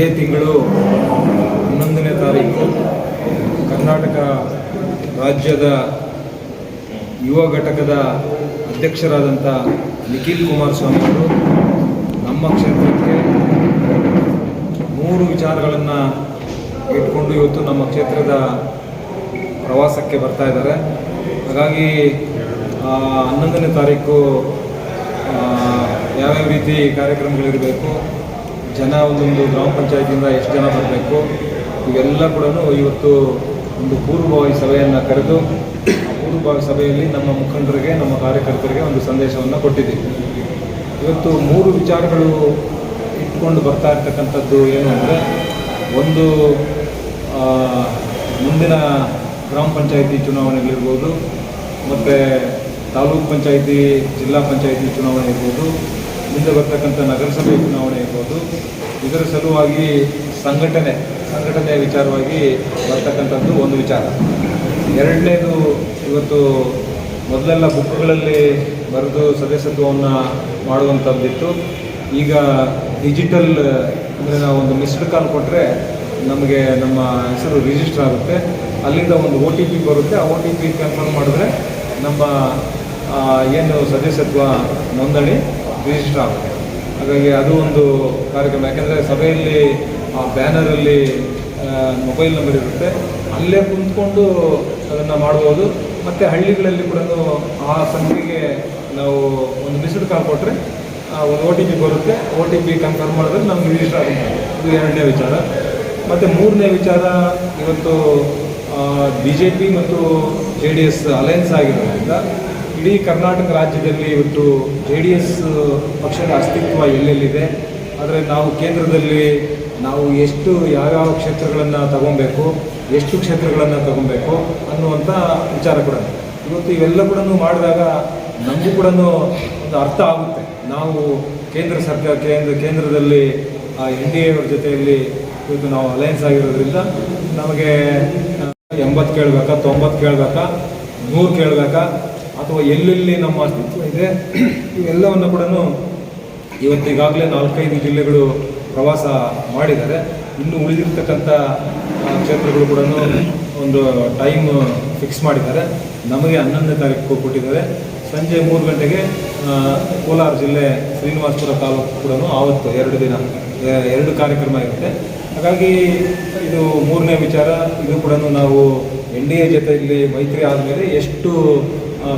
ಇದೇ ತಿಂಗಳು ಹನ್ನೊಂದನೇ ತಾರೀಕು ಕರ್ನಾಟಕ ರಾಜ್ಯದ ಯುವ ಘಟಕದ ಅಧ್ಯಕ್ಷರಾದಂಥ ನಿಖಿಲ್ ಕುಮಾರಸ್ವಾಮಿ ಅವರು ನಮ್ಮ ಕ್ಷೇತ್ರಕ್ಕೆ ಮೂರು ವಿಚಾರಗಳನ್ನು ಇಟ್ಕೊಂಡು ಇವತ್ತು ನಮ್ಮ ಕ್ಷೇತ್ರದ ಪ್ರವಾಸಕ್ಕೆ ಬರ್ತಾ ಇದ್ದಾರೆ. ಹಾಗಾಗಿ ಹನ್ನೊಂದನೇ ತಾರೀಕು ಯಾವ್ಯಾವ ರೀತಿ ಕಾರ್ಯಕ್ರಮಗಳಿರಬೇಕು ಜನ ಒಂದೊಂದು ಗ್ರಾಮ ಪಂಚಾಯತಿಯಿಂದ ಎಷ್ಟು ಜನ ಬರಬೇಕು, ಇವೆಲ್ಲ ಕೂಡ ಇವತ್ತು ಒಂದು ಪೂರ್ವಭಾವಿ ಸಭೆಯನ್ನು ಕರೆದು ಪೂರ್ವಭಾವಿ ಸಭೆಯಲ್ಲಿ ನಮ್ಮ ಮುಖಂಡರಿಗೆ, ನಮ್ಮ ಕಾರ್ಯಕರ್ತರಿಗೆ ಒಂದು ಸಂದೇಶವನ್ನು ಕೊಟ್ಟಿದ್ದೀವಿ. ಇವತ್ತು ಮೂರು ವಿಚಾರಗಳು ಇಟ್ಕೊಂಡು ಬರ್ತಾ ಇರ್ತಕ್ಕಂಥದ್ದು ಏನು ಅಂದರೆ, ಒಂದು ಮುಂದಿನ ಗ್ರಾಮ ಪಂಚಾಯಿತಿ ಚುನಾವಣೆಗಳಿರ್ಬೋದು, ಮತ್ತು ತಾಲೂಕು ಪಂಚಾಯಿತಿ, ಜಿಲ್ಲಾ ಪಂಚಾಯಿತಿ ಚುನಾವಣೆ ಇರ್ಬೋದು ಮುಂದೆ ಬರ್ತಕ್ಕಂಥ ನಗರಸಭೆ ಚುನಾವಣೆ ಇರ್ಬೋದು. ಇದರ ಸಲುವಾಗಿ ಸಂಘಟನೆ, ಸಂಘಟನೆಯ ವಿಚಾರವಾಗಿ ಬರ್ತಕ್ಕಂಥದ್ದು ಒಂದು ವಿಚಾರ. ಎರಡನೇದು ಇವತ್ತು ಮೊದಲೆಲ್ಲ ಬುಕ್ಗಳಲ್ಲಿ ಬರೆದು ಸದಸ್ಯತ್ವವನ್ನು ಮಾಡುವಂಥದ್ದಿತ್ತು. ಈಗ ಡಿಜಿಟಲ್ ಅಂದರೆ ನಾವು ಒಂದು ಮಿಸ್ಡ್ ಕಾಲ್ ಕೊಟ್ಟರೆ ನಮಗೆ ನಮ್ಮ ಹೆಸರು ರಿಜಿಸ್ಟರ್ ಆಗುತ್ತೆ. ಅಲ್ಲಿಂದ ಒಂದು ಒ ಟಿ ಪಿ ಬರುತ್ತೆ. ಆ ಒ ಟಿ ಪಿ ಕನ್ಫರ್ಮ್ ಮಾಡಿದ್ರೆ ನಮ್ಮ ಏನು ಸದಸ್ಯತ್ವ ನೋಂದಣಿ ರಿಜಿಸ್ಟರ್ ಆಗುತ್ತೆ ಹಾಗಾಗಿ ಅದು ಒಂದು ಕಾರ್ಯಕ್ರಮ. ಯಾಕೆಂದರೆ ಸಭೆಯಲ್ಲಿ ಆ ಬ್ಯಾನರಲ್ಲಿ ಮೊಬೈಲ್ ನಂಬರ್ ಇರುತ್ತೆ. ಅಲ್ಲೇ ಕುಂತ್ಕೊಂಡು ಅದನ್ನು ಮಾಡ್ಬೋದು. ಮತ್ತು ಹಳ್ಳಿಗಳಲ್ಲಿ ಕೂಡ ಆ ಸಂಖ್ಯೆಗೆ ನಾವು ಒಂದು ಮಿಸ್ಡ್ ಕಾಲ್ ಕೊಟ್ಟರೆ ಒಂದು ಒ ಟಿ ಪಿ ಬರುತ್ತೆ. ಒ ಟಿ ಪಿ ಕನ್ಫರ್ಮ್ ಮಾಡಿದ್ರೆ ನಮ್ಗೆ ರಿಜಿಸ್ಟರ್ ಆಗುತ್ತೆ. ಇದು ಎರಡನೇ ವಿಚಾರ. ಮತ್ತು ಮೂರನೇ ವಿಚಾರ, ಇವತ್ತು ಬಿ ಜೆ ಪಿ ಮತ್ತು ಜೆ ಡಿ ಎಸ್ ಅಲಯನ್ಸ್ ಆಗಿರೋದ್ರಿಂದ ಇಡೀ ಕರ್ನಾಟಕ ರಾಜ್ಯದಲ್ಲಿ ಇವತ್ತು ಜೆ ಡಿ ಎಸ್ ಪಕ್ಷದ ಅಸ್ತಿತ್ವ ಎಲ್ಲೆಲ್ಲಿದೆ? ಆದರೆ ನಾವು ಕೇಂದ್ರದಲ್ಲಿ ನಾವು ಎಷ್ಟು ಯಾವ್ಯಾವ ಕ್ಷೇತ್ರಗಳನ್ನು ತಗೊಬೇಕು, ಎಷ್ಟು ಕ್ಷೇತ್ರಗಳನ್ನು ತಗೊಬೇಕು ಅನ್ನುವಂಥ ವಿಚಾರ ಕೂಡ ಇವತ್ತು ಇವೆಲ್ಲ ಕೂಡ ಮಾಡಿದಾಗ ನಮಗೂ ಕೂಡ ಒಂದು ಅರ್ಥ ಆಗುತ್ತೆ. ನಾವು ಕೇಂದ್ರ ಸರ್ಕಾರ, ಕೇಂದ್ರ, ಕೇಂದ್ರದಲ್ಲಿ ಎನ್ ಡಿ ಎವ್ರ ಜೊತೆಯಲ್ಲಿ ಇವತ್ತು ನಾವು ಅಲಯನ್ಸ್ ಆಗಿರೋದ್ರಿಂದ ನಮಗೆ ಎಂಬತ್ತು ಕೇಳಬೇಕಾ, ತೊಂಬತ್ತು ಕೇಳಬೇಕಾ, ನೂರು ಕೇಳಬೇಕಾ ಅಥವಾ ಎಲ್ಲೆಲ್ಲಿ ನಮ್ಮ ಅಸ್ತಿತ್ವ ಇದೆ, ಇವೆಲ್ಲವನ್ನು ಕೂಡ ಇವತ್ತಿಗಾಗಲೇ ನಾಲ್ಕೈದು ಜಿಲ್ಲೆಗಳು ಪ್ರವಾಸ ಮಾಡಿದ್ದಾರೆ. ಇನ್ನು ಉಳಿದಿರ್ತಕ್ಕಂಥ ಕ್ಷೇತ್ರಗಳು ಕೂಡ ಒಂದು ಟೈಮ್ ಫಿಕ್ಸ್ ಮಾಡಿದ್ದಾರೆ. ನಮಗೆ ಹನ್ನೊಂದನೇ ತಾರೀಕು ಕೊಟ್ಟಿದ್ದಾರೆ ಸಂಜೆ ಮೂರು ಗಂಟೆಗೆ ಕೋಲಾರ ಜಿಲ್ಲೆ ಶ್ರೀನಿವಾಸಪುರ ತಾಲೂಕು ಕೂಡ ಆವತ್ತು ಎರಡು ದಿನ ಎರಡು ಕಾರ್ಯಕ್ರಮ ಇರುತ್ತೆ. ಹಾಗಾಗಿ ಇದು ಮೂರನೇ ವಿಚಾರ. ಇದು ಕೂಡ ನಾವು ಎನ್ ಡಿ ಎ ಜೊತೆಯಲ್ಲಿ ಮೈತ್ರಿ ಆದಮೇಲೆ ಎಷ್ಟು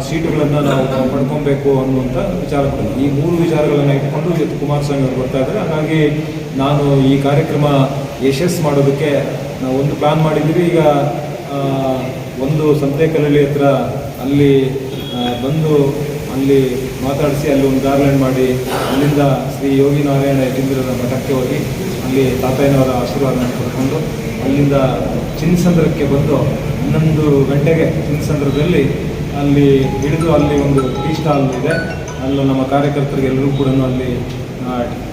ಸೀಟುಗಳನ್ನು ನಾವು ಪಡ್ಕೊಬೇಕು ಅನ್ನುವಂಥ ವಿಚಾರ ಈ ಮೂರು ವಿಚಾರಗಳನ್ನು ಇಟ್ಕೊಂಡು ಇವತ್ತು ಕುಮಾರಸ್ವಾಮಿ ಅವರು ಬರ್ತಾ ಇದ್ದಾರೆ. ಹಾಗಾಗಿ ನಾನು ಈ ಕಾರ್ಯಕ್ರಮ ಯಶಸ್ ಮಾಡೋದಕ್ಕೆ ನಾವು ಒಂದು ಪ್ಲಾನ್ ಮಾಡಿದ್ದೀವಿ. ಈಗ ಒಂದು ಸಂತೆಕಲ್ಲಿ ಹತ್ರ ಅಲ್ಲಿ ಬಂದು ಅಲ್ಲಿ ಮಾತಾಡಿಸಿ ಅಲ್ಲಿ ಒಂದು ಗಾರ್ಲ್ಯಾಂಡ್ ಮಾಡಿ ಅಲ್ಲಿಂದ ಶ್ರೀ ಯೋಗಿ ನಾರಾಯಣ ಯತೀಂದ್ರರ ಮಠಕ್ಕೆ ಹೋಗಿ ಅಲ್ಲಿ ತಾತಯ್ಯನವರ ಆಶೀರ್ವಾದನ ಪಡ್ಕೊಂಡು ಅಲ್ಲಿಂದ ಚಿನ್ನಸಂದ್ರಕ್ಕೆ ಬಂದು ಹನ್ನೊಂದು ಗಂಟೆಗೆ ಚಿನ್ನಸಂದ್ರದಲ್ಲಿ ಅಲ್ಲಿ ಹಿಡಿದು ಅಲ್ಲಿ ಒಂದು ಟೀ ಸ್ಟಾಲ್ ಇದೆ. ಅಲ್ಲಿ ನಮ್ಮ ಕಾರ್ಯಕರ್ತರಿಗೆ ಎಲ್ಲರೂ ಕೂಡ ಅಲ್ಲಿ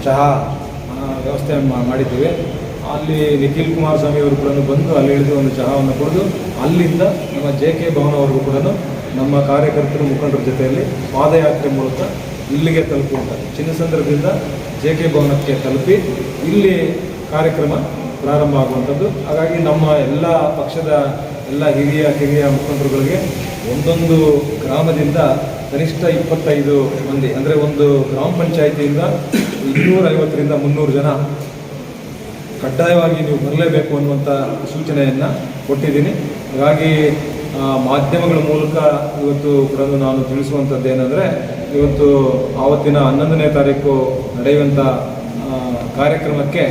ಚಹಾ ವ್ಯವಸ್ಥೆ ಮಾಡಿದ್ದೀವಿ. ಅಲ್ಲಿ ನಿಖಿಲ್ ಕುಮಾರಸ್ವಾಮಿ ಅವರು ಕೂಡ ಬಂದು ಅಲ್ಲಿ ಹಿಡಿದು ಒಂದು ಚಹಾವನ್ನು ಕುಡಿದು, ಅಲ್ಲಿಂದ ನಮ್ಮ ಜೆ ಕೆ ಭವನವರೆಗೂ ಕೂಡ ನಮ್ಮ ಕಾರ್ಯಕರ್ತರು ಮುಖಂಡರ ಜೊತೆಯಲ್ಲಿ ಪಾದಯಾತ್ರೆ ಮೂಲಕ ಇಲ್ಲಿಗೆ ತಲುಪುವಂಥ ಚಿನ್ನಸಂದ್ರದಿಂದ ಜೆ ಕೆ ಭವನಕ್ಕೆ ತಲುಪಿ ಇಲ್ಲಿ ಕಾರ್ಯಕ್ರಮ ಪ್ರಾರಂಭ ಆಗುವಂಥದ್ದು. ಹಾಗಾಗಿ ನಮ್ಮ ಎಲ್ಲ ಪಕ್ಷದ ಎಲ್ಲ ಹಿರಿಯ, ಕಿರಿಯ ಮುಖಂಡರುಗಳಿಗೆ ಒಂದೊಂದು ಗ್ರಾಮದಿಂದ ಕನಿಷ್ಠ ಇಪ್ಪತ್ತೈದು ಮಂದಿ, ಅಂದರೆ ಒಂದು ಗ್ರಾಮ ಪಂಚಾಯಿತಿಯಿಂದ ಇನ್ನೂರೈವತ್ತರಿಂದ ಮುನ್ನೂರು ಜನ ಕಡ್ಡಾಯವಾಗಿ ನೀವು ಬರಲೇಬೇಕು ಅನ್ನುವಂಥ ಸೂಚನೆಯನ್ನು ಕೊಟ್ಟಿದ್ದೀನಿ. ಹಾಗಾಗಿ ಮಾಧ್ಯಮಗಳ ಮೂಲಕ ಇವತ್ತು ಕೂಡ ನಾನು ತಿಳಿಸುವಂಥದ್ದು ಏನಂದರೆ, ಇವತ್ತು ಆವತ್ತಿನ ಹನ್ನೊಂದನೇ ತಾರೀಕು ನಡೆಯುವಂಥ ಕಾರ್ಯಕ್ರಮಕ್ಕೆ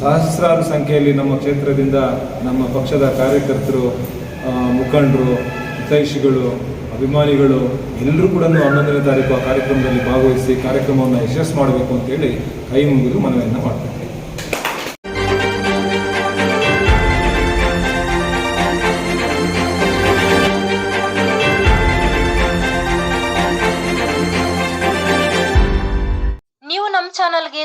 ಸಹಸ್ರಾರು ಸಂಖ್ಯೆಯಲ್ಲಿ ನಮ್ಮ ಕ್ಷೇತ್ರದಿಂದ ನಮ್ಮ ಪಕ್ಷದ ಕಾರ್ಯಕರ್ತರು ಮುಖಂಡರು ಹಿತೈಷಿಗಳು ಅಭಿಮಾನಿಗಳು ಎಲ್ಲರೂ ಕೂಡ ಹನ್ನೊಂದನೇ ತಾರೀಕು ಆ ಕಾರ್ಯಕ್ರಮದಲ್ಲಿ ಭಾಗವಹಿಸಿ ಕಾರ್ಯಕ್ರಮವನ್ನು ಯಶಸ್ಸು ಮಾಡಬೇಕು ಅಂತೇಳಿ ಕೈ ಮುಗಿದು ಮನವಿಯನ್ನು ಮಾಡ್ತಾರೆ